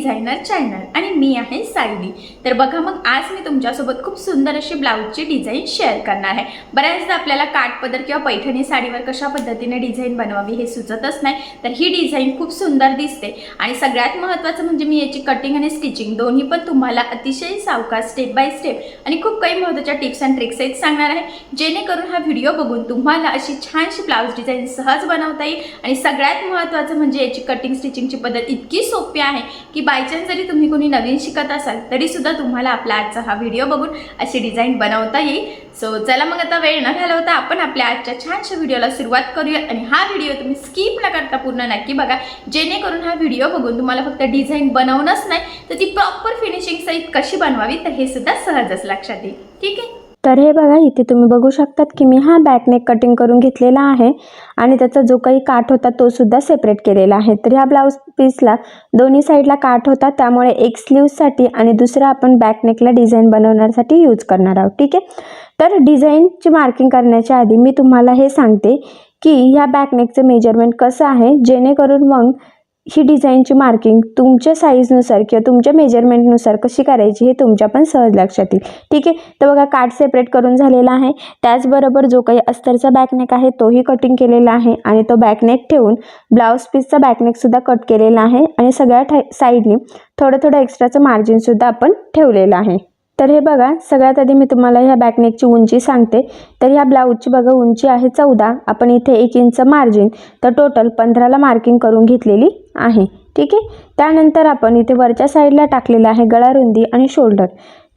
our Sayli fashion designer channel आणि मी आहे सायली. तर बघा मग आज मी तुमच्यासोबत खूप सुंदर अशी ब्लाऊजची डिझाईन शेअर करणार आहे. बऱ्याचदा आपल्याला काठपदर किंवा पैठणी साडीवर कशा पद्धतीने डिझाईन बनवावी हे सुचतच नाही. तर ही डिझाईन खूप सुंदर दिसते. आणि सगळ्यात महत्त्वाचं म्हणजे मी याची कटिंग आणि स्टिचिंग दोन्ही पण तुम्हाला अतिशय सावकाश स्टेप बाय स्टेप आणि खूप काही महत्त्वाच्या टिप्स अँड ट्रिक्स आहेत सांगणार आहे. जेणेकरून हा व्हिडिओ बघून तुम्हाला अशी छानशी ब्लाऊज डिझाईन सहज बनवता येईल. आणि सगळ्यात महत्त्वाचं म्हणजे याची कटिंग स्टिचिंगची पद्धत इतकी सोपी आहे की बायचान्स जरी तुम्ही कोणी नवीन शिकत असाल तरीसुद्धा तुम्हाला आपला आजचा हा व्हिडिओ बघून अशी डिझाईन बनवता येईल. सो चला मग आता वेळ न घालवता आपण आपल्या आजच्या छानशा व्हिडिओला सुरुवात करूया. आणि हा व्हिडिओ तुम्ही स्किप न करता पूर्ण नक्की बघा. जेणेकरून हा व्हिडिओ बघून तुम्हाला फक्त डिझाईन बनवणंच नाही तर ती प्रॉपर फिनिशिंग सहित कशी बनवावी तर हे सुद्धा सहजच लक्षात येईल. ठीक आहे? तर हे बघा इथे तुम्ही बघू शकतात की मी हा बॅकनेक कटिंग करून घेतलेला आहे आणि त्याचा जो काही काठ होता तो सुद्धा सेपरेट केलेला आहे. तर ह्या ब्लाऊज पीसला दोन्ही साईडला काठ होता त्यामुळे एक स्लीव्जसाठी आणि दुसरा आपण बॅकनेकला डिझाईन बनवण्यासाठी यूज करणार आहोत. ठीक आहे? तर डिझाईनची मार्किंग करण्याच्या आधी मी तुम्हाला हे सांगते की ह्या बॅकनेकचं मेजरमेंट कसं आहे जेणेकरून मग ही डिझाईनची मार्किंग तुमच्या साईजनुसार किंवा तुमच्या मेजरमेंटनुसार कशी करायची हे तुमच्या पण सहज लक्षात येईल. ठीक आहे? तर बघा कार्ड सेपरेट करून झालेला आहे. त्याचबरोबर जो काही अस्तरचा बॅकनेक आहे तोही कटिंग केलेला आहे आणि तो बॅकनेक ठेवून ब्लाऊज पीसचा बॅकनेकसुद्धा कट केलेला आहे आणि सगळ्या ठा साईडने थोडं थोडं एक्स्ट्राचं मार्जिनसुद्धा आपण ठेवलेलं आहे. तर हे बघा सगळ्यात आधी मी तुम्हाला ह्या बॅकनेकची उंची सांगते. तर ह्या ब्लाऊजची बघा उंची आहे चौदा. आपण इथे एक इंच मार्जिन तर टोटल पंधराला मार्किंग करून घेतलेली आहे. ठीक आहे? त्यानंतर आपण इथे वरच्या साईडला टाकलेलं आहे गळारुंदी आणि शोल्डर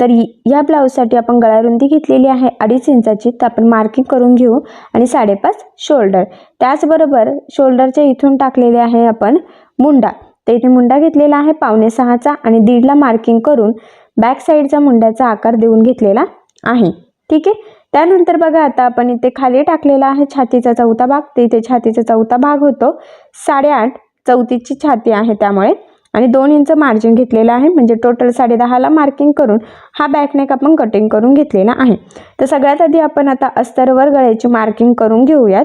तर या ब्लाऊजसाठी आपण गळारुंदी घेतलेली आहे अडीच इंचाची. तर आपण मार्किंग करून घेऊ आणि साडेपाच शोल्डर त्याचबरोबर शोल्डरच्या इथून टाकलेले आहे आपण मुंडा. तर इथे मुंडा घेतलेला आहे पावणे सहाचा आणि दीडला मार्किंग करून बॅक साईडचा मुंड्याचा आकार देऊन घेतलेला आहे. ठीक आहे? त्यानंतर बघा आता आपण इथे खाली टाकलेला आहे छातीचा चौथा भाग. तर इथे छातीचा चौथा भाग होतो. साडेआठ चौथीची छाती आहे त्यामुळे. आणि दोन इंच मार्जिन घेतलेलं आहे. म्हणजे टोटल साडे दहाला मार्किंग करून हा बॅकनेक आपण कटिंग करून घेतलेला आहे. तर सगळ्यात आधी आपण आता अस्तरवर गळ्याची मार्किंग करून घेऊयात.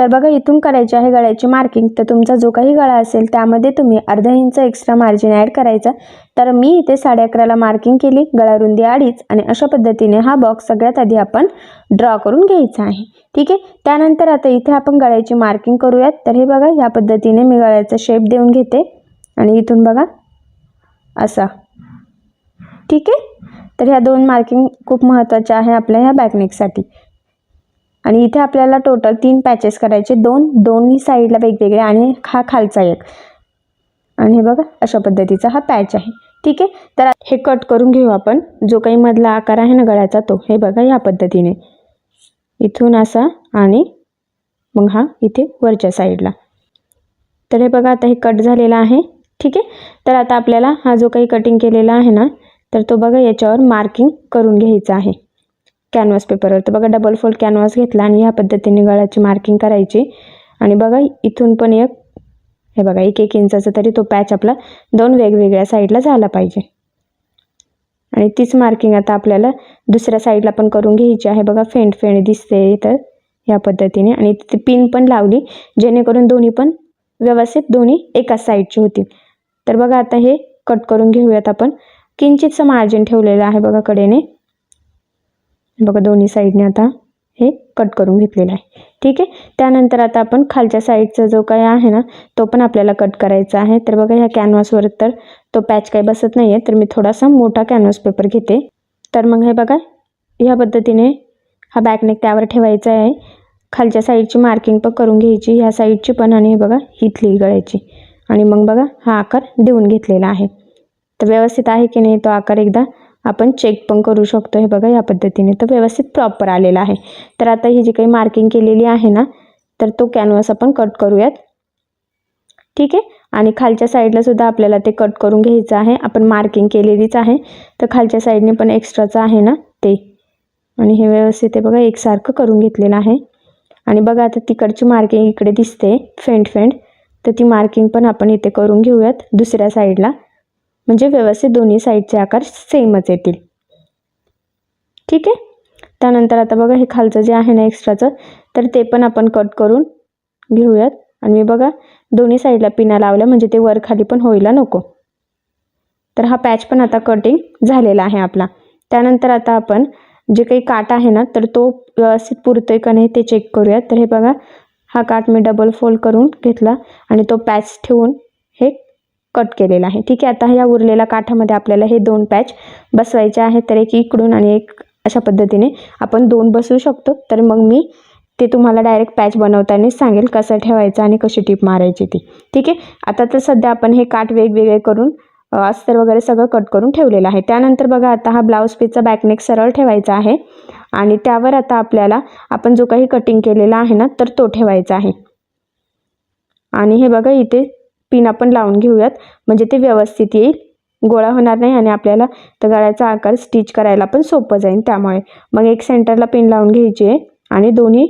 तर बघा इथून करायची आहे गळ्याची मार्किंग तर तुमचा जो काही गळा असेल त्यामध्ये तुम्ही अर्धा इंच एक्स्ट्रा मार्जिन ॲड करायचा. तर मी इथे साडे अकराला मार्किंग केली गळारुंदी अडीच आणि अशा पद्धतीने हा बॉक्स सगळ्यात आधी आपण ड्रॉ करून घ्यायचा आहे. ठीक आहे? त्यानंतर आता इथे आपण गळ्याची मार्किंग करूयात. तर हे बघा ह्या पद्धतीने मी गळ्याचा शेप देऊन घेते. आणि इथून बघा असा. ठीक आहे? तर ह्या दोन मार्किंग खूप महत्त्वाच्या आहे आपल्या ह्या बॅकनेकसाठी आणि इथे आपल्याला टोटल तीन पॅचेस करायचे. दोन दोन्ही साईडला वेगवेगळे आणि हा खालचा एक. आणि हे बघा अशा पद्धतीचा हा पॅच आहे. ठीक आहे? तर हे कट करून घेऊ आपण. जो काही मधला आकार आहे ना गळ्याचा तो. हे बघा ह्या पद्धतीने. इथून असा आणि मग हा इथे वरच्या साईडला तर हे बघा आता हे कट झालेलं आहे. ठीक आहे? तर आता आपल्याला हा जो काही कटिंग केलेला आहे ना तर तो बघा याच्यावर मार्किंग करून घ्यायचा आहे. कॅनव्हास पेपरवर तर बघा डबल फोल्ड कॅनव्हास घेतला आणि ह्या पद्धतीने गळ्याची मार्किंग करायची. आणि बघा इथून पण एक हे बघा एक एक इंचाचा तरी तो पॅच आपला दोन वेगवेगळ्या साईडला झाला पाहिजे. आणि तीच मार्किंग आता आपल्याला दुसऱ्या साईडला पण करून घ्यायची आहे. बघा फेंट फेंट दिसते तर ह्या पद्धतीने. आणि तिथे पिन पण लावली जेणेकरून दोन्ही पण व्यवस्थित दोन्ही एकाच साईडची होतील. तर बघा आता हे कट करून घेऊयात आपण. किंचितचं मार्जिन ठेवलेलं आहे बघा कडेने. बघा दोन्ही साईडने आता हे कट करून घेतलेलं आहे. ठीक आहे? त्यानंतर आता आपण खालच्या साईडचा जो काही आहे ना तो पण आपल्याला कट करायचा आहे. तर बघा ह्या कॅनव्हासवर तर तो पॅच काही बसत नाही आहे तर मी थोडासा मोठा कॅनव्हास पेपर घेते. तर मग हे बघा ह्या पद्धतीने हा बॅकनेक त्यावर ठेवायचा आहे. खालच्या साईडची मार्किंग पण करून घ्यायची ह्या साईडची पण आणि हे बघा हिथली गळ्याची. आणि मग बघा हा आकार देऊन घेतलेला आहे. तर व्यवस्थित आहे की नाही तो आकार एकदा आपण चेक पण करू शकतो. हे बघा या पद्धतीने तर व्यवस्थित प्रॉपर आलेला आहे. तर आता ही जी काही मार्किंग केलेली आहे ना तर तो कॅनव्हास आपण कट करूयात. ठीक आहे? आणि खालच्या साईडला सुद्धा आपल्याला ते कट करून घ्यायचं आहे. आपण मार्किंग केलेलीच आहे. तर खालच्या साईडने पण एक्स्ट्राचं आहे ना ते. आणि हे व्यवस्थित आहे बघा एकसारखं करून घेतलेलं आहे. आणि बघा आता तिकडची मार्किंग इकडे दिसते फेंट फेंट तर ती मार्किंग पण आपण इथे करून घेऊयात दुसऱ्या साईडला म्हणजे व्यवस्थित दोन्ही साईडचे आकार सेमच येतील. ठीक आहे? त्यानंतर आता बघा हे खालचं जे आहे ना एक्स्ट्राचं तर ते पण आपण कट करून घेऊयात. आणि मी बघा दोन्ही साईडला पिना लावल्या म्हणजे ते वर खाली पण होईला नको. तर हा पॅच पण आता कटिंग झालेला आहे आपला. त्यानंतर आता आपण जे काही काट आहे ना तर तो व्यवस्थित पुरतोय का नाही ते चेक करूयात. तर हे बघा हा काट मी डबल फोल्ड करून घेतला आणि तो पॅच ठेवून हे कट केलेला आहे. ठीक आहे आता या उरलेल्या काठामध्ये आपल्याला हे दोन पॅच बसवायचे आहेत. तर एक इकडून आणि एक अशा पद्धतीने आपण दोन बसवू शकतो. तर मग मी ते तुम्हाला डायरेक्ट पॅच बनवतानाच सांगेल कसं ठेवायचं आणि कशी टीप मारायची ती. ठीक आहे? आता तर सध्या आपण हे काठ वेगवेगळे करून अस्तर वगैरे सगळं कट करून ठेवलेलं आहे. त्यानंतर बघा आता हा ब्लाऊज पीसचा बॅकनेक सरळ ठेवायचा आहे. आणि त्यावर आता आपल्याला आपण जो काही कटिंग केलेला आहे ना तर तो ठेवायचा आहे. आणि हे बघा इथे पिन आपण लावून घेऊयात. म्हणजे ते व्यवस्थित येईल. गोळा होणार नाही आणि आपल्याला तर गळ्याचा आकार स्टिच करायला पण सोपं जाईल त्यामुळे. मग एक सेंटरला पिन लावून घ्यायची आहे आणि दोन्ही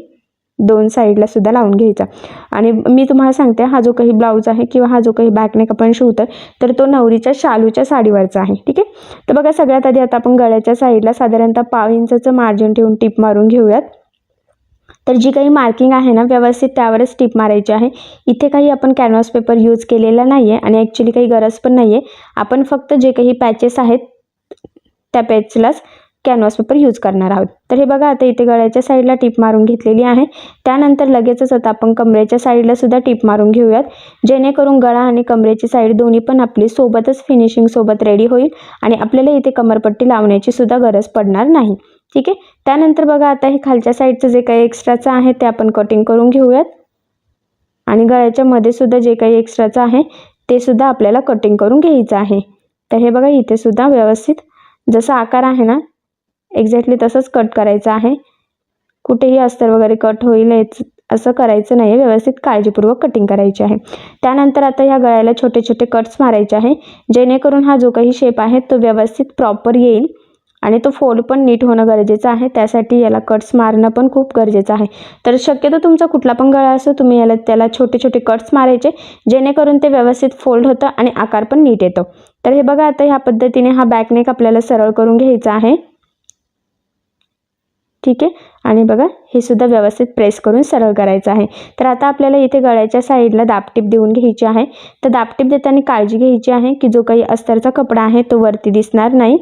दोन साईडला सुद्धा लावून घ्यायचा. आणि मी तुम्हाला सांगते हा जो काही ब्लाऊज आहे किंवा हा जो काही बॅकनेक आपण शिवतो तर तो नवरीच्या शालूच्या साडीवरचा आहे. ठीक आहे? तर बघा सगळ्यात आधी आता आपण गळ्याच्या साईडला साधारणतः पाव इंचाचं मार्जिन ठेवून टीप मारून घेऊयात. तर जी काही मार्किंग आहे ना व्यवस्थित त्यावरच टिप मारायची आहे. इथे काही आपण कॅनव्हास पेपर यूज केलेला नाही आहे आणि ॲक्च्युली काही गरज पण नाही आहे आपण फक्त जे काही पॅचेस आहेत त्या पॅचलाच कॅनव्हास पेपर यूज करणार आहोत. तर हे बघा आता इथे गळ्याच्या साईडला टीप मारून घेतलेली आहे. त्यानंतर लगेचच आता आपण कमरेच्या साईडला सुद्धा टीप मारून घेऊयात. जेणेकरून गळा आणि कमरेची साईड दोन्ही पण आपली सोबतच फिनिशिंग सोबत रेडी होईल आणि आपल्याला इथे कमरपट्टी लावण्याची सुद्धा गरज पडणार नाही. ठीक आहे? त्यानंतर बघा आता हे खालच्या साईडचं जे काही एक्स्ट्राचं आहे ते आपण कटिंग करून घेऊयात. आणि गळ्याच्या मध्ये सुद्धा जे काही एक्स्ट्राचं आहे ते सुद्धा आपल्याला कटिंग करून घ्यायचं आहे. तर हे बघा इथे सुद्धा व्यवस्थित जसा आकार आहे ना एक्झॅक्टली तसंच कट करायचं आहे. कुठेही अस्तर वगैरे कट होईल असं करायचं नाही आहे व्यवस्थित काळजीपूर्वक कटिंग करायची आहे. त्यानंतर आता ह्या गळ्याला छोटे छोटे कट्स मारायचे आहे जेणेकरून हा जो काही शेप आहे तो व्यवस्थित प्रॉपर येईल. आणि तो फोल्ड पण नीट होणं गरजेचं आहे. त्यासाठी याला कट्स मारणं पण खूप गरजेचं आहे. तर शक्यतो तुमचा कुठला पण गळा असो तुम्ही याला त्याला छोटे छोटे कट्स मारायचे जेणेकरून ते व्यवस्थित फोल्ड होतं आणि आकार पण नीट येतो. तर हे बघा आता ह्या पद्धतीने हा बॅकनेक आपल्याला सरळ करून घ्यायचा आहे. ठीक आहे? आणि बघा हे सुद्धा व्यवस्थित प्रेस करून सरळ करायचं आहे. तर आता आपल्याला इथे गळ्याच्या साईडला दापटीप देऊन घ्यायची आहे. तर दापटीप देताना काळजी घ्यायची आहे की जो काही अस्तरचा कपडा आहे तो वरती दिसणार नाही.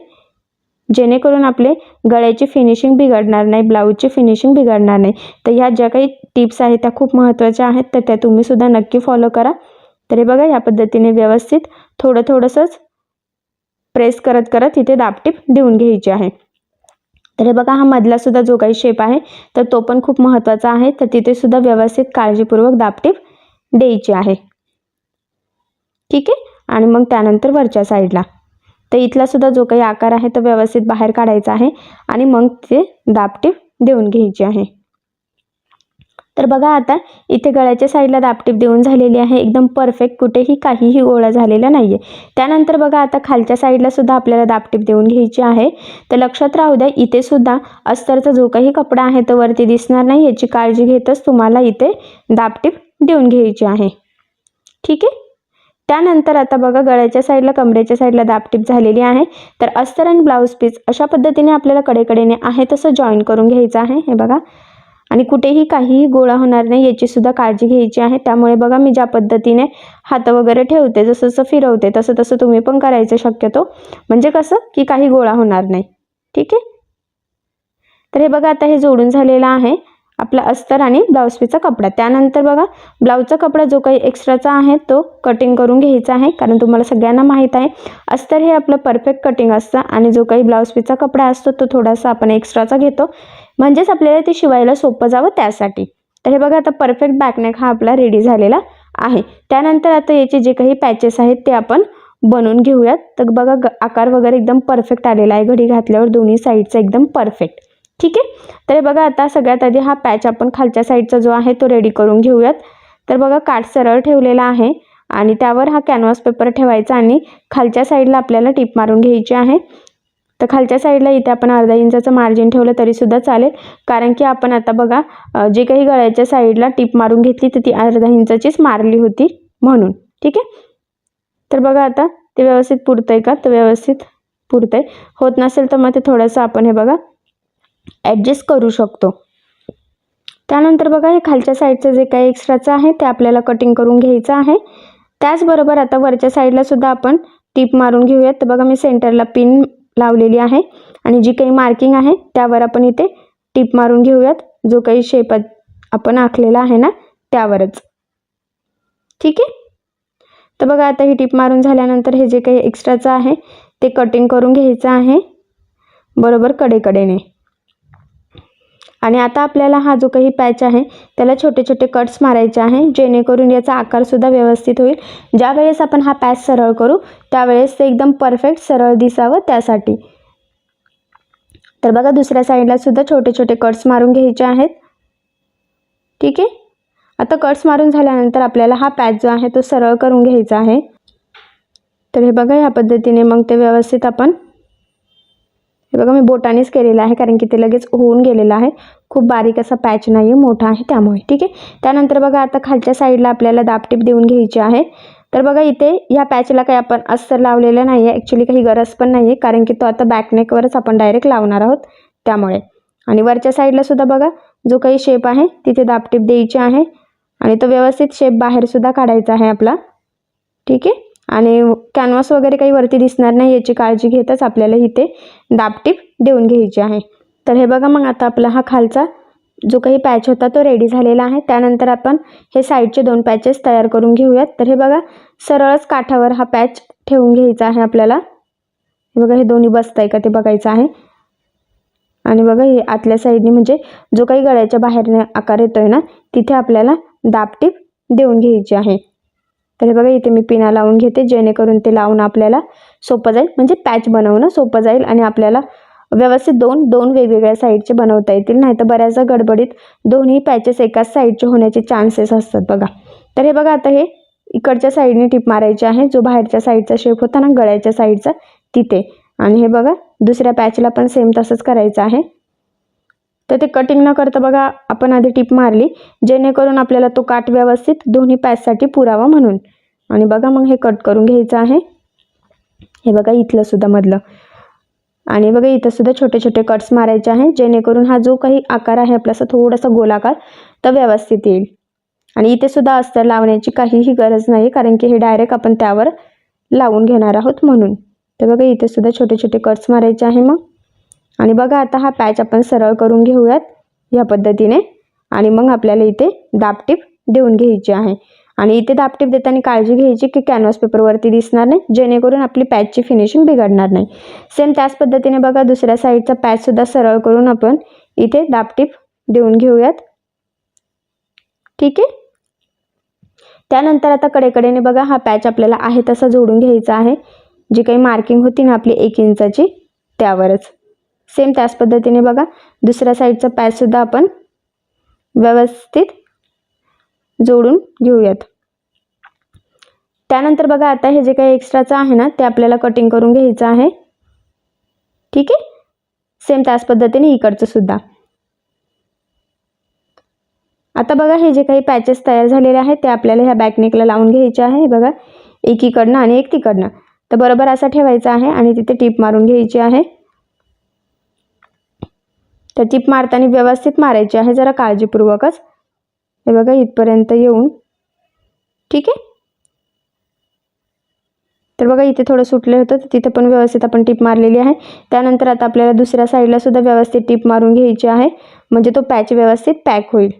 जेणेकरून आपले गळ्याची फिनिशिंग बिघडणार नाही ब्लाऊजची फिनिशिंग बिघडणार नाही. तर ह्या ज्या काही टिप्स आहेत त्या खूप महत्त्वाच्या आहेत तर त्या तुम्हीसुद्धा नक्की फॉलो करा. तर हे बघा या पद्धतीने व्यवस्थित थोडं थोडंसंच प्रेस करत करत इथे दापटीप देऊन घ्यायची आहे. तर हे बघा हा मधलासुद्धा जो काही शेप आहे तर तो पण खूप महत्त्वाचा आहे. तर तिथेसुद्धा व्यवस्थित काळजीपूर्वक दापटीप द्यायची आहे. ठीक आहे? आणि मग त्यानंतर वरच्या साईडला तर इथला सुद्धा जो काही आकार आहे तो व्यवस्थित बाहेर काढायचा आहे आणि मग ते दापटीप देऊन घ्यायची आहे. तर बघा आता इथे गळ्याच्या साईडला दापटीप देऊन झालेली आहे. एकदम परफेक्ट कुठेही काहीही गोळा झालेला नाही आहे त्यानंतर बघा आता खालच्या साईडला सुद्धा आपल्याला दापटीप देऊन घ्यायची आहे. तर लक्षात राहू द्या इथे सुद्धा अस्तरचा जो काही कपडा आहे तो वरती दिसणार नाही. याची काळजी घेतच तुम्हाला इथे दापटीप देऊन घ्यायची आहे. ठीक आहे? त्यानंतर आता बघा गळ्याच्या साईडला कमरेच्या साईडला दापटीप झालेली आहे. तर अस्तर आणि ब्लाऊज पीस अशा पद्धतीने आपल्याला कडेकडेने आहे तसं जॉईन करून घ्यायचं आहे हे बघा. आणि कुठेही काहीही गोळा होणार नाही याचीसुद्धा काळजी घ्यायची आहे. त्यामुळे बघा मी ज्या पद्धतीने हात वगैरे ठेवते जसं जसं फिरवते तसं तसं तुम्ही पण करायचं शक्यतो. म्हणजे कसं की काही गोळा होणार नाही. ठीक आहे? तर हे बघा आता हे जोडून झालेलं आहे. आपला अस्तर आणि ब्लाऊजपीचा कपडा. त्यानंतर बघा ब्लाऊजचा कपडा जो काही एक्स्ट्राचा आहे तो कटिंग करून घ्यायचा आहे कारण तुम्हाला सगळ्यांना माहीत आहे अस्तर हे आपलं परफेक्ट कटिंग असतं आणि जो काही ब्लाऊजपीचा कपडा असतो तो थोडासा आपण एक्स्ट्राचा घेतो. म्हणजेच आपल्याला ते शिवायला सोपं जावं त्यासाठी. तर हे बघा आता परफेक्ट बॅकनेक हा आपला रेडी झालेला आहे. त्यानंतर आता याचे जे काही पॅचेस आहेत ते आपण बनवून घेऊयात. तर बघा ग आकार वगैरे एकदम परफेक्ट आलेला आहे. घडी घातल्यावर दोन्ही साईडचा एकदम परफेक्ट ठीक आहे? तर बघा आता सगळ्यात आधी हा पॅच आपण खालच्या साईडचा जो आहे तो रेडी करून घेऊयात. तर बघा काठ सरळ ठेवलेला आहे आणि त्यावर हा कॅनव्हास पेपर ठेवायचा आणि खालच्या साईडला आपल्याला टीप मारून घ्यायची आहे. तर खालच्या साईडला इथे आपण अर्धा इंचाचं मार्जिन ठेवलं तरीसुद्धा चालेल. कारण की आपण आता बघा जे काही गळ्याच्या साईडला टीप मारून घेतली तर ती अर्धा इंचाचीच मारली होती म्हणून. ठीक आहे? तर बघा आता ते व्यवस्थित पुरतं आहे का? तर व्यवस्थित पुरतं आहे होत नसेल तर मग ते थोडंसं आपण हे बघा ॲडजस्ट करू शकतो. त्यानंतर बघा हे खालच्या साईडचं जे काही एक्स्ट्राचं आहे ते आपल्याला कटिंग करून घ्यायचं आहे. त्याचबरोबर आता वरच्या साईडलासुद्धा आपण टीप मारून घेऊयात. तर बघा मी सेंटरला पिन लावलेली आहे आणि जी काही मार्किंग आहे त्यावर आपण इथे टीप मारून घेऊयात. जो काही शेप आपण आखलेला आहे ना त्यावरच. ठीक आहे? तर बघा आता ही टीप मारून झाल्यानंतर हे जे काही एक्स्ट्राचं आहे ते कटिंग करून घ्यायचं आहे. बरोबर कडेकडेने. आणि आता आपल्याला हा जो काही पॅच आहे त्याला छोटे छोटे कट्स मारायचे आहे जेणेकरून याचा आकारसुद्धा व्यवस्थित होईल. ज्यावेळेस आपण हा पॅच सरळ करू त्यावेळेस ते एकदम परफेक्ट सरळ दिसावं त्यासाठी. तर बघा दुसऱ्या साईडला सुद्धा छोटे छोटे कट्स मारून घ्यायचे आहेत. ठीक आहे? आता कट्स मारून झाल्यानंतर आपल्याला हा पॅच जो आहे तो सरळ करून घ्यायचा आहे. तर हे बघा ह्या पद्धतीने मग ते व्यवस्थित आपण हे बघा मी बोटानेच केलेलं आहे कारण की ते लगेच होऊन गेलेलं आहे. खूप बारीक असा पॅच नाही आहे मोठा आहे त्यामुळे ठीक आहे? त्यानंतर बघा आता खालच्या साईडला आपल्याला दापटीप देऊन घ्यायची आहे. तर बघा इथे ह्या पॅचला काही आपण अस्तर लावलेलं नाही आहे ॲक्च्युली काही गरज पण नाही आहे कारण की तो आता बॅकनेकवरच आपण डायरेक्ट लावणार आहोत त्यामुळे. आणि वरच्या साईडला सुद्धा बघा जो काही शेप आहे तिथे दापटीप द्यायची आहे. आणि तो व्यवस्थित शेप बाहेरसुद्धा काढायचा आहे आपला ठीक आहे? आणि कॅनव्हास वगैरे काही वरती दिसणार नाही याची काळजी घेतच आपल्याला इथे दापटीप देऊन घ्यायची आहे. तर हे बघा मग आता आपला हा खालचा जो काही पॅच होता तो रेडी झालेला आहे. त्यानंतर आपण हे साईडचे दोन पॅचेस तयार करून घेऊयात. तर हे बघा सरळच काठावर हा पॅच ठेवून घ्यायचा आहे आपल्याला. हे बघा हे दोन्ही बसत आहे का ते बघायचं आहे. आणि बघा हे आतल्या साईडने म्हणजे जो काही गळ्याच्या बाहेरने आकार येतोय ना तिथे आपल्याला दापटीप देऊन घ्यायची आहे. तर हे बघा इथे मी पिना लावून घेते जेणेकरून ते लावून आपल्याला सोपं जाईल. म्हणजे पॅच बनवणं सोपं जाईल आणि आपल्याला व्यवस्थित दोन दोन वेगवेगळ्या साईडचे बनवता येतील. नाही तर बऱ्याचदा गडबडीत दोन्ही पॅचेस एकाच साईडचे होण्याचे चान्सेस असतात बघा. तर हे बघा आता हे इकडच्या साईडने टिप मारायची आहे जो बाहेरच्या साईडचा शेप होता ना गळ्याच्या साईडचा तिथे. आणि हे बघा दुसऱ्या पॅचला पण सेम तसंच करायचं आहे. तर ते कटिंग न करता बघा आपण आधी टिप मारली जेणेकरून आपल्याला तो काट व्यवस्थित दोन्ही पॅचसाठी पुरावा म्हणून. आणि बघा मग हे कट करून घ्यायचं आहे. हे बघा इथलं सुद्धा मधलं. आणि बघा इथं सुद्धा छोटे छोटे कट्स मारायचे आहे जेणेकरून हा जो काही आकार आहे आपला असा थोडासा गोलाकार तर व्यवस्थित येईल. आणि इथे सुद्धा अस्तर लावण्याची काहीही गरज नाही कारण की हे डायरेक्ट आपण त्यावर लावून घेणार आहोत म्हणून. तर बघा इथे सुद्धा छोटे छोटे कट्स मारायचे आहे मग. आणि बघा आता हा पॅच आपण सरळ करून घेऊयात ह्या पद्धतीने. आणि मग आपल्याला इथे दापटीप देऊन घ्यायची आहे. आणि इथे दापटीप देताना काळजी घ्यायची की कॅनव्हास पेपरवरती दिसणार नाही जेणेकरून आपली पॅचची फिनिशिंग बिघडणार नाही. सेम त्याच पद्धतीने बघा दुसऱ्या साईडचा पॅचसुद्धा सरळ करून आपण इथे दापटीप देऊन घेऊयात. ठीक आहे? त्यानंतर आता कडेकडेने बघा हा पॅच आपल्याला आहे तसा जोडून घ्यायचा आहे. जी काही मार्किंग होती ना आपली एक इंचाची त्यावरच. सेम त्याच पद्धतीने बघा. दुसऱ्या साईडचा पॅचसुद्धा आपण व्यवस्थित जोडून घेऊयात. त्यानंतर बघा आता हे जे काही एक्स्ट्राचं आहे ना ते आपल्याला कटिंग करून घ्यायचं आहे. ठीक आहे? सेम त्याच पद्धतीने इकडचं सुद्धा. आता बघा हे जे काही पॅचेस तयार झालेले आहेत ते आपल्याला ह्या बॅकनेकला लावून घ्यायचे आहे. बघा एकीकडनं आणि एक तिकडनं. तर बरोबर असा ठेवायचा आहे आणि तिथे टीप मारून घ्यायची आहे. तर टिप मारताना व्यवस्थित मारायची आहे जरा काळजीपूर्वकच. हे बघा इथपर्यंत येऊन. ठीक आहे? तर बघा इथे थोडं सुटलं होतं तर तिथे पण व्यवस्थित आपण टिप मारलेली आहे. त्यानंतर आता आपल्याला दुसऱ्या साईडला सुद्धा व्यवस्थित टीप मारून घ्यायची आहे. म्हणजे तो पॅच व्यवस्थित पॅक होईल.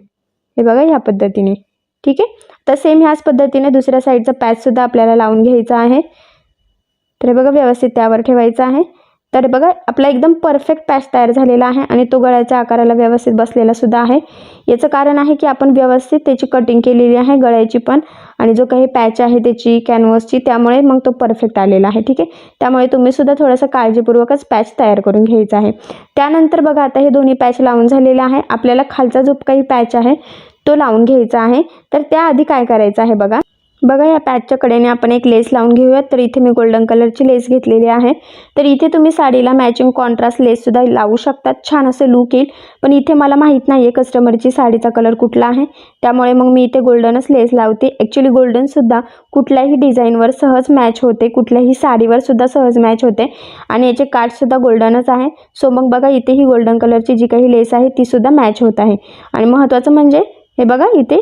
हे बघा ह्या पद्धतीने. ठीक आहे? तर सेम ह्याच पद्धतीने दुसऱ्या साईडचा पॅचसुद्धा आपल्याला लावून घ्यायचा आहे. तर हे बघा व्यवस्थित त्यावर ठेवायचं आहे. तर बघा आपला एकदम परफेक्ट पॅच तयार झालेला आहे आणि तो गळ्याच्या आकाराला व्यवस्थित बसलेला सुद्धा आहे. याचं कारण आहे की आपण व्यवस्थित त्याची कटिंग केलेली आहे गळ्याची पण. आणि जो काही पॅच आहे त्याची कॅनव्हसची त्यामुळे मग तो परफेक्ट आलेला आहे ठीक आहे? त्यामुळे तुम्ही सुद्धा थोडंसं काळजीपूर्वकच पॅच तयार करून घ्यायचा आहे. त्यानंतर बघा आता हे दोन्ही पॅच लावून झालेले आहे. आपल्याला खालचा जो काही पॅच आहे तो लावून घ्यायचा आहे. तर त्याआधी काय करायचं आहे बघा? बघा या पॅचच्या कडेने आपण एक लेस लावून घेऊयात. तर इथे मी गोल्डन कलरची लेस घेतलेली आहे. तर इथे तुम्ही साडीला मॅचिंग कॉन्ट्रास्ट लेससुद्धा लावू शकतात. छान असं लुक येईल. पण इथे मला माहीत नाही आहे कस्टमरची साडीचा कलर कुठला आहे. त्यामुळे मग मी इथे गोल्डनच लेस लावते. ॲक्च्युली गोल्डनसुद्धा कुठल्याही डिझाईनवर सहज मॅच होते. कुठल्याही साडीवरसुद्धा सहज मॅच होते. आणि याचे काठसुद्धा गोल्डनच आहे. सो मग बघा इथे ही गोल्डन कलरची जी काही लेस आहे तीसुद्धा मॅच होत आहे. आणि महत्त्वाचं म्हणजे हे बघा इथे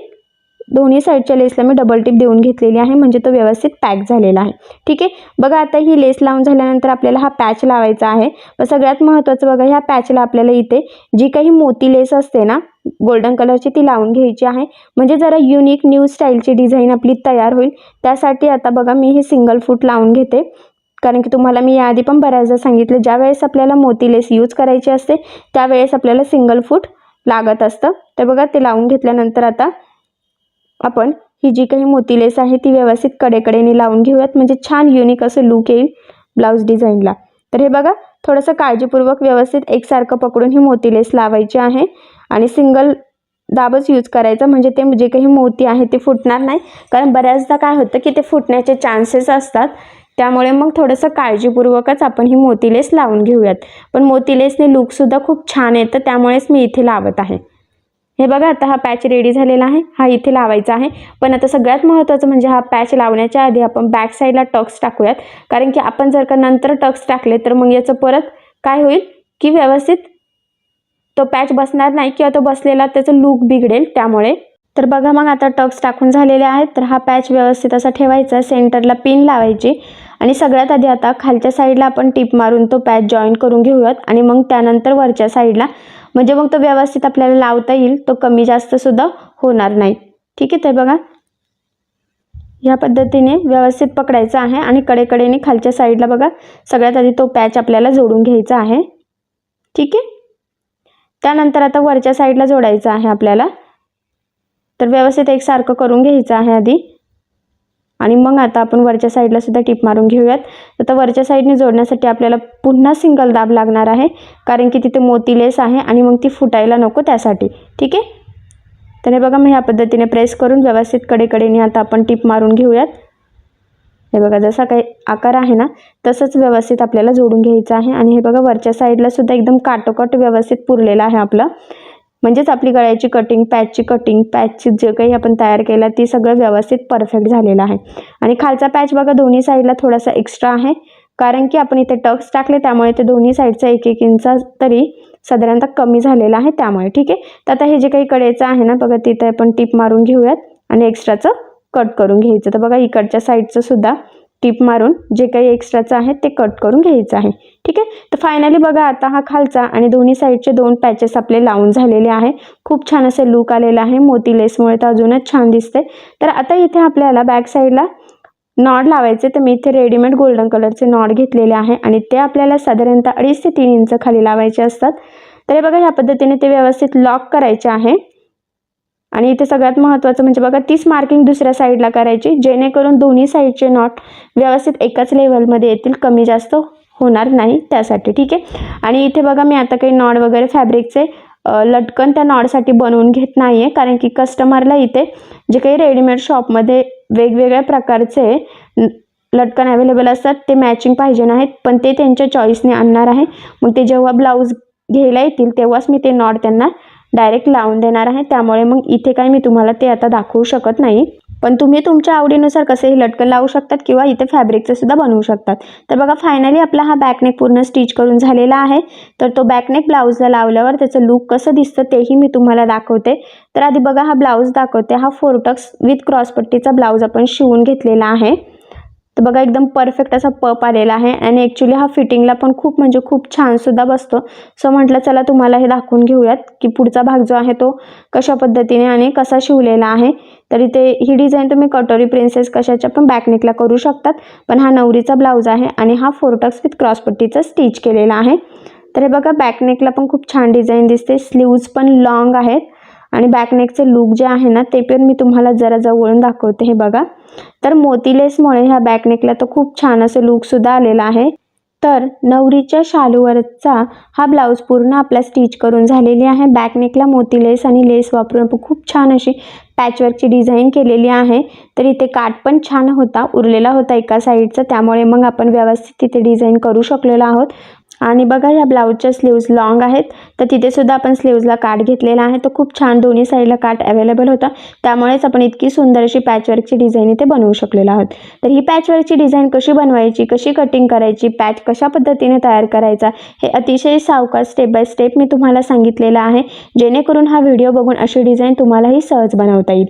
दोन्ही साईडच्या लेसला मी डबल टिप देऊन घेतलेली आहे. म्हणजे तो व्यवस्थित पॅक झालेला आहे. ठीक आहे? बघा आता ही लेस लावून झाल्यानंतर आपल्याला हा पॅच लावायचा आहे. व सगळ्यात महत्त्वाचं बघा ह्या पॅचला आपल्याला इथे जी काही मोती लेस असते ना गोल्डन कलरची ती लावून घ्यायची आहे. म्हणजे जरा युनिक न्यू स्टाईलची डिझाईन आपली तयार होईल. त्यासाठी आता बघा मी हे सिंगल फूट लावून घेते. कारण की तुम्हाला मी याआधी पण बऱ्याचदा सांगितलं ज्यावेळेस आपल्याला मोती लेस यूज करायची असते त्यावेळेस आपल्याला सिंगल फूट लागत असतं. तर बघा ते लावून घेतल्यानंतर आता आपण ही जी काही मोतीलेस आहे ती व्यवस्थित कडेकडेने लावून घेऊयात. म्हणजे छान युनिक असं लुक येईल ब्लाऊज डिझाईनला तर हे बघा थोडंसं काळजीपूर्वक व्यवस्थित एकसारखं पकडून ही मोती लेस लावायची आहे. आणि सिंगल दाबच यूज करायचा. म्हणजे ते जे काही मोती आहे ते फुटणार नाही. कारण बऱ्याचदा काय होतं की ते फुटण्याचे चान्सेस असतात. त्यामुळे मग थोडंसं काळजीपूर्वकच आपण ही मोतीलेस लावून घेऊयात. पण मोतीलेसने लुकसुद्धा खूप छान येतं. त्यामुळेच मी इथे लावत आहे. हे बघा आता हा पॅच रेडी झालेला आहे. हा इथे लावायचा आहे. पण आता सगळ्यात महत्त्वाचं म्हणजे हा पॅच लावण्याच्या आधी आपण बॅक साईडला टक्स टाकूयात. कारण की आपण जर का नंतर टक्स टाकले तर मग याचं परत काय होईल? की व्यवस्थित तो पॅच बसणार नाही किंवा तो बसलेला त्याचं लूक बिघडेल. त्यामुळे तर बघा मग आता टक्स टाकून झालेले आहेत. तर हा पॅच व्यवस्थित असा ठेवायचा सेंटरला पिन लावायची. आणि सगळ्यात आधी आता खालच्या साईडला आपण टीप मारून तो पॅच जॉईन करून घेऊयात. आणि मग त्यानंतर वरच्या साईडला म्हणजे मग तो व्यवस्थित आपल्याला लावता येईल. तो कमी जास्त सुद्धा होणार नाही. ठीक आहे ते बघा. या पद्धतीने व्यवस्थित पकडायचं आहे. आणि कडेकडेने खालच्या साईडला बघा. सगळ्यात आधी तो पॅच आपल्याला जोडून घ्यायचा आहे. ठीक आहे? त्यानंतर आता वरच्या साईडला जोडायचा आहे आपल्याला. तर व्यवस्थित एकसारखं करून घ्यायचं आहे आधी. आणि मग आता आपण वरच्या साईडला सुद्धा टिप मारून घेऊयात. आता वरच्या साईडने जोडण्यासाठी आपल्याला पुन्हा सिंगल दाब लागणार आहे. कारण की तिथे मोती लेस आहे आणि मग ती फुटायला नको त्यासाठी. ठीक आहे? तर हे बघा मग ह्या पद्धतीने प्रेस करून व्यवस्थित कडेकडेने आता आपण टिप मारून घेऊयात. हे बघा जसा काही आकार आहे ना तसंच व्यवस्थित आपल्याला जोडून घ्यायचं आहे. आणि हे बघा वरच्या साईडला सुद्धा एकदम काटोकाट व्यवस्थित पुरलेलं आहे आपलं. म्हणजेच आपली गळ्याची कटिंग पॅचची कटिंग पॅचची जे काही आपण तयार केला ती सगळं व्यवस्थित परफेक्ट झालेलं आहे. आणि खालचा पॅच बघा दोन्ही साईडला थोडासा एक्स्ट्रा आहे. कारण की आपण इथे टक्स टाकले त्यामुळे ते दोन्ही साईडचा एक एक इंचा तरी साधारणतः कमी झालेला आहे त्यामुळे ठीक आहे? तर आता हे जे काही कडेचं आहे ना बघा तिथे आपण टीप मारून घेऊयात. आणि एक्स्ट्राचं कट करून घ्यायचं. तर बघा इकडच्या साईडचं सुद्धा टीप मारून जे काही एक्स्ट्राचं आहे ते कट करून घ्यायचं आहे. ठीक आहे? तर फायनली बघा आता हा खालचा आणि दोन्ही साईडचे दोन पॅचेस आपले लावून झालेले आहे. खूप छान असे लुक आलेलं आहे. मोती लेसमुळे तर अजूनच छान दिसते. तर आता इथे आपल्याला बॅक साईडला नॉड लावायचे. तर मी इथे रेडीमेड गोल्डन कलरचे नॉड घेतलेले आहे आणि ते आपल्याला साधारणतः अडीच ते तीन इंच खाली लावायचे असतात. तर हे बघा ह्या पद्धतीने ते व्यवस्थित लॉक करायचे आहे. आणि इथे सगळ्यात महत्त्वाचं म्हणजे बघा तीच मार्किंग दुसऱ्या साईडला करायची जेणेकरून दोन्ही साईडचे नॉट व्यवस्थित एकाच लेवलमध्ये येतील कमी जास्त होणार नाही त्यासाठी ठीक आहे? आणि इथे बघा मी आता काही नॉड वगैरे फॅब्रिकचे लटकन त्या नॉडसाठी बनवून घेत नाही आहे कारण की कस्टमरला इथे जे काही रेडीमेड शॉपमध्ये वेगवेगळ्या प्रकारचे लटकन अवेलेबल असतात ते मॅचिंग पाहिजे नाहीत पण ते त्यांच्या चॉईसने आणणार आहे. मग ते जेव्हा ब्लाऊज घ्यायला येतील तेव्हाच मी ते नॉड त्यांना डायरेक्ट लावून देणार आहे. त्यामुळे मग इथे काही मी तुम्हाला ते आता दाखवू शकत नाही. पण तुम्ही तुमच्या आवडीनुसार कसेही लटकन लावू शकतात किंवा इथे फॅब्रिकचे सुद्धा बनवू शकतात. तर बघा फायनली आपला हा बॅकनेक पूर्ण स्टिच करून झालेला आहे. तर तो बॅकनेक ब्लाऊजला लावल्यावर त्याचं लुक कसं दिसतं तेही मी तुम्हाला दाखवते. तर आधी बघा हा ब्लाऊज दाखवते. हा फोरटक्स विथ क्रॉसपट्टीचा ब्लाऊज आपण शिवून घेतलेला आहे. तर बघा एकदम परफेक्ट असा पप आलेला आहे. आणि ॲक्च्युली हा फिटिंगला पण खूप म्हणजे खूप छानसुद्धा बसतो. सो म्हटलं चला तुम्हाला हे दाखवून घेऊयात की पुढचा भाग जो आहे तो कशा पद्धतीने आणि कसा शिवलेला आहे. तर इथे ही डिझाईन तुम्ही कटोरी प्रिन्सेस कशाच्या पण बॅकनेकला करू शकतात. पण हा नवरीचा ब्लाऊज आहे आणि हा फोरटक्स विथ क्रॉसपट्टीचा स्टिच केलेला आहे. तर हे बघा बॅकनेकला पण खूप छान डिझाईन दिसते. स्लीव्ज पण लाँग आहेत. आणि बॅकनेकचं लूक जे आहे ना ते पण मी तुम्हाला जरा जवळून दाखवते हे बघा. तर मोतीलेसमुळे ह्या बॅकनेकला तर खूप छान असं लूकसुद्धा आलेला आहे. तर नवरीच्या शालूवरचा हा ब्लाऊज पूर्ण आपला स्टिच करून झालेली आहे. बॅकनेकला मोती लेस आणि लेस वापरून खूप छान अशी पॅचवर्कची डिझाईन केलेली आहे. तर इथे काठ पण छान होता उरलेला होता एका साईडचा त्यामुळे मग आपण व्यवस्थित तिथे डिझाईन करू शकलेलो आहोत. आणि बघा या ब्लाऊजच्या स्लीव्ज लॉंग आहेत. तर तिथे सुद्धा आपण स्लीव्जला काठ घेतलेला आहे. तर खूप छान दोन्ही साईडला काठ अवेलेबल होता. त्यामुळेच आपण इतकी सुंदर अशी पॅचवर्कची डिझाईन इथे बनवू शकलेलो आहोत. तर ही पॅचवर्कची डिझाईन कशी बनवायची कशी कटिंग करायची पॅच कशा पद्धतीने तयार करायचा हे अतिशय सावकाश स्टेप बाय स्टेप मी तुम्हाला सांगितलेलं आहे. जेणेकरून हा व्हिडिओ बघून अशी डिझाईन तुम्हालाही सहज बनवता येईल.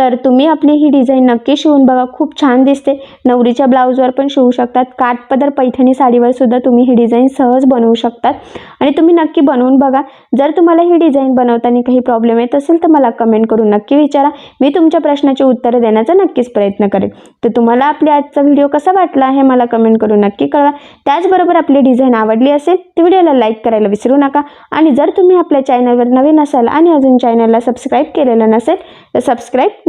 तर तुम्ही आपली ही डिझाईन नक्की शिवून बघा. खूप छान दिसते. नवरीच्या ब्लाऊजवर पण शिवू शकतात. काठपदर पैठणी साडीवर सुद्धा तुम्ही ही डिझाईन सहज बनवू शकतात. आणि तुम्ही नक्की बनवून बघा. जर तुम्हाला ही डिझाईन बनवताना काही प्रॉब्लेम येत असेल तर मला कमेंट करून नक्की विचारा. मी तुमच्या प्रश्नाची उत्तरं देण्याचा नक्कीच प्रयत्न करेन. तर तुम्हाला आपली आजचा व्हिडिओ कसा वाटला आहे मला कमेंट करून नक्की कळवा. त्याचबरोबर आपली डिझाईन आवडली असेल तर व्हिडिओला लाईक करायला विसरू नका. आणि जर तुम्ही आपल्या चॅनलवर नवीन असाल आणि अजून चॅनलला सबस्क्राईब केलेलं नसेल तर सबस्क्राईब